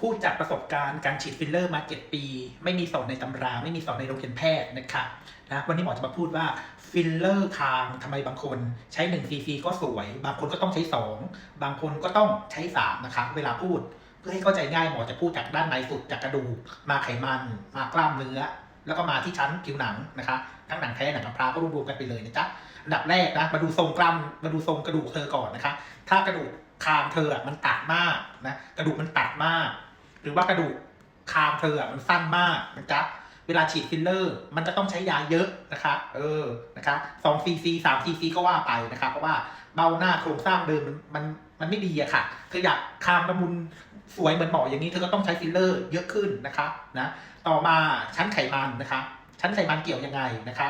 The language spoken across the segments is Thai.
พูดจากประสบการณ์การฉีดฟิลเลอร์มา 7 ปี ไม่มีสอนในตำรา ไม่มีสอนในโรงเรียนแพทย์นะคะนะวันนี้หมอจะมาพูดว่าฟิลเลอร์คางทำไมบางคนใช้1ซีซีก็สวย บางคนก็ต้องใช้ 2 บางคนก็ต้องใช้ 3 นะคะ เวลาพูด เพื่อให้เข้าใจง่ายหมอจะพูดจากด้านในสุดจากกระดูก มาไขมัน มากล้ามเนื้อ แล้วก็มาที่ชั้นผิวหนังนะคะทั้งหนังแท้หนังกำพร้าก็รวมๆกันไปเลยนะจ๊ะอันดับแรกนะมาดูทรงกล้ามมาดูทรงกระดูกเธอก่อนนะคะ ถ้ากระดูกคางเธออะมันตัดมากนะกระดูกมันตัดมาก รือว่ากระดูกคางเธออะมันสั้นมากนะจ๊ะเวลาฉีดฟิลเลอร์ มันจะต้องใช้ยาเยอะนะคะ เออนะคะสองซีซีสามซีซีก็ว่าไปนะคะเพราะว่าเบ้าหน้าโครงสร้างเดิมมันมันมันไม่ดีอะค่ะเธออยากคางละมุนสวยเหมือนหมออย่างนี้เธอก็ต้องใช้ฟิลเลอร์เยอะขึ้นนะคะนะต่อมาชั้นไขมันนะคะ ชั้นไขมันเกี่ยวยังไงนะคะ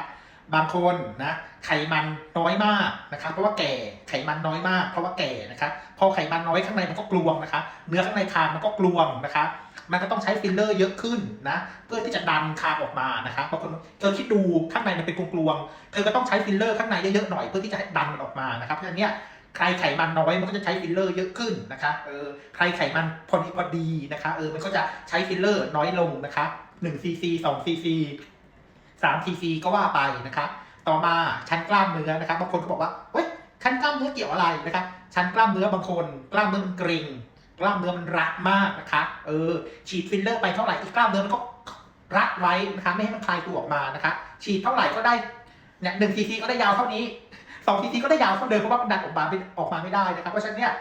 บางคนนะไขมันน้อยมากนะครับเพราะว่าแก่ไขมันน้อยมาก เพราะว่าแก่นะครับพอไขมันน้อยข้างในมันก็กลวงนะคะ เนื้อข้างในคางมันก็กลวงนะคะ มันก็ต้องใช้ฟิลเลอร์เยอะขึ้นนะเพื่อที่จะดันคางออกมานะคะบางคนเธอคิดดูข้างในมันเป็นกลวงๆเธอก็ต้องใช้ฟิลเลอร์ข้างในเยอะๆหน่อยเพื่อที่จะดันมันออกมานะครับเพราะฉะนั้นเนี่ยใครไขมันน้อยมันก็จะใช้ฟิลเลอร์เยอะขึ้นนะคะเออใครไขมันพอดีพอดีนะคะเออมันก็จะใช้ฟิลเลอร์น้อยลงนะคะ1ซีซี2ซีซี 3ซีซีก็ว่าไปนะคะ ต่อมาชั้นกล้ามเนื้อนะครับบางคนก็บอกว่าเฮ้ยชั้นกล้ามเนื้อเกี่ยวอะไรนะครับชั้นกล้ามเนื้อบางคนกล้ามเนื้อมันเกร็งกล้ามเนื้อมันรัดมากนะคะ เออ ฉีดฟิลเลอร์ไปเท่าไหร่อีกกล้ามเนื้อมันก็รัดไว้นะคะ ไม่ให้มันคลายตัวออกมานะคะ ฉีดเท่าไหร่ก็ได้ เนี่ยหนึ่งซีซีก็ได้ยาวเท่านี้สองซีซีก็ได้ยาวเท่าเดิมเพราะว่ามันดันออกมาไม่ออกมาไม่ได้นะครับ เพราะฉะนั้นเนี่ย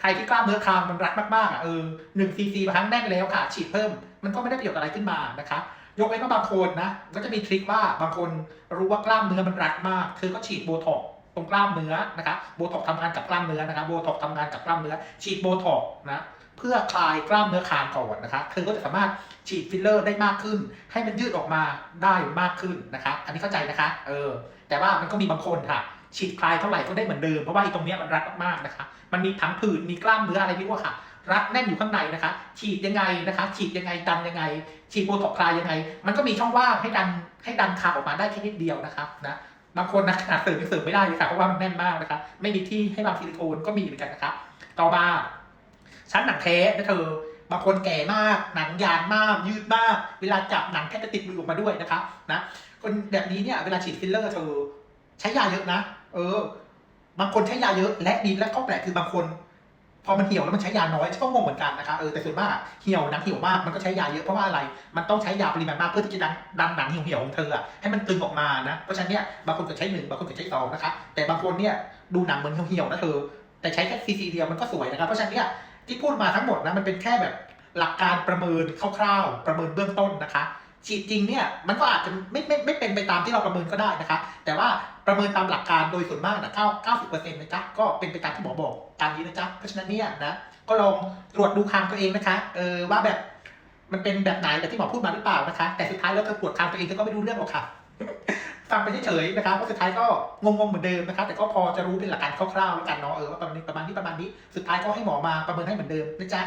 ใครที่กล้ามเนื้อคางมันรัดมากๆอะเออหนึ่งซีซีบางครั้งแน่นแล้วค่ะ ฉีดเพิ่ม มันก็ไม่ได้ประโยชน์อะไรขึ้นมานะคะ ยกเว้นว่าบางคนนะ ก็จะมีทริคว่าบางคนรู้ว่ากล้ามเนื้อมันรัดมาก เธอก็ฉีดโบท็อกตรงกล้ามเนื้อนะครับโบท็อกทำงานกับกล้ามเนื้อนะครับโบท็อกทำงานกับกล้ามเนื้อ ฉีดโบท็อกนะเพื่อคลายกล้ามเนื้อคางก่อนนะครับเธอก็จะสามารถฉีดฟิลเลอร์ได้มากขึ้น ให้มันยืดออกมาได้มากขึ้นนะครับอันนี้เข้าใจนะคะ เออ แต่ว่ามันก็มีบางคนค่ะ ฉีดคลายเท่าไหร่ก็ได้เหมือนเดิม เพราะว่าไอ้ตรงเนี้ยมันรัดมากๆนะคะ มันมีผังผืดมีกล้ามเนื้ออะไรไม่รู้อะค่ะ รัดแน่นอยู่ข้างในนะคะ ฉีดยังไงนะคะ ฉีดยังไงดันยังไง ฉีดโบท็อกซ์คลายยังไง มันก็มีช่องว่างให้ดันให้ดันคางออกมาได้แค่นิดเดียวนะครับนะบางคนนะขนาดเสริมยังเสริมไม่ได้เลยค่ะเพราะว่ามันแน่นมากนะคะ ไม่มีที่ให้วางซิลิโคนก็มีเหมือนกันนะครับต่อมาชั้นหนังแท้นะเธอบางคนแก่มากหนังยานมากยืดมาก เวลาจับหนังแทบจะติดมือออกมาด้วยนะครับนะคนแบบนี้เนี่ยเวลาฉีดฟิลเลอร์เธอ ใช้ยาเยอะนะ เออ บางคนใช้ยาเยอะและดีและข้อแปลกคือบางคน พอมันเหี่ยวแล้วมันใช้ยาน้อยก็งงเหมือนกันนะคะเออแต่ส่วนมากเหี่ยวหนังเหี่ยวมากมันก็ใช้ยาเยอะเพราะว่าอะไร มันต้องใช้ยาปริมาณมากเพื่อที่จะดันดันหนังเหี่ยวของเธอให้มันตึงออกมานะเพราะฉะนั้นเนี่ยบางคนก็ใช้หนึ่งบางคนก็ใช้สองนะคะแต่บางคนเนี่ยดูหนังเหมือนเหี่ยวๆนะเธอแต่ใช้แค่ซีซีเดียวมันก็สวยนะครับเพราะฉะนั้นเนี่ยที่พูดมาทั้งหมดนะมันเป็นแค่แบบหลักการประเมินคร่าวๆ ประเมินเบื้องต้นนะคะ ฉีดจริงเนี่ยมันก็อาจจะไม่ไม่ไม่เป็นไปตามที่เราประเมินก็ได้นะคะ แต่ว่าประเมินตามหลักการโดยส่วนมากนะ9 90%นะจ๊ะก็เป็นไปตามที่หมอบอกตามนี้นะจ๊ะเพราะฉะนั้นเนี่ยนะก็ลองตรวจดูคางตัวเองนะคะเออว่าแบบมันเป็นแบบไหนแบบที่หมอพูดมาหรือเปล่านะคะ แต่สุดท้ายแล้วเธอปวดคางตัวเองเธอก็ไม่รู้เรื่องหรอกค่ะฟังไปเฉยๆนะคะเพราะสุดท้ายก็งงๆเหมือนเดิมนะคะแต่ก็พอจะรู้เป็นหลักการคร่าวๆแล้วกันเนาะเออว่าประมาณนี้ประมาณนี้ประมาณนี้ สุดท้ายก็ให้หมอมาประเมินให้เหมือนเดิมนะจ๊ะ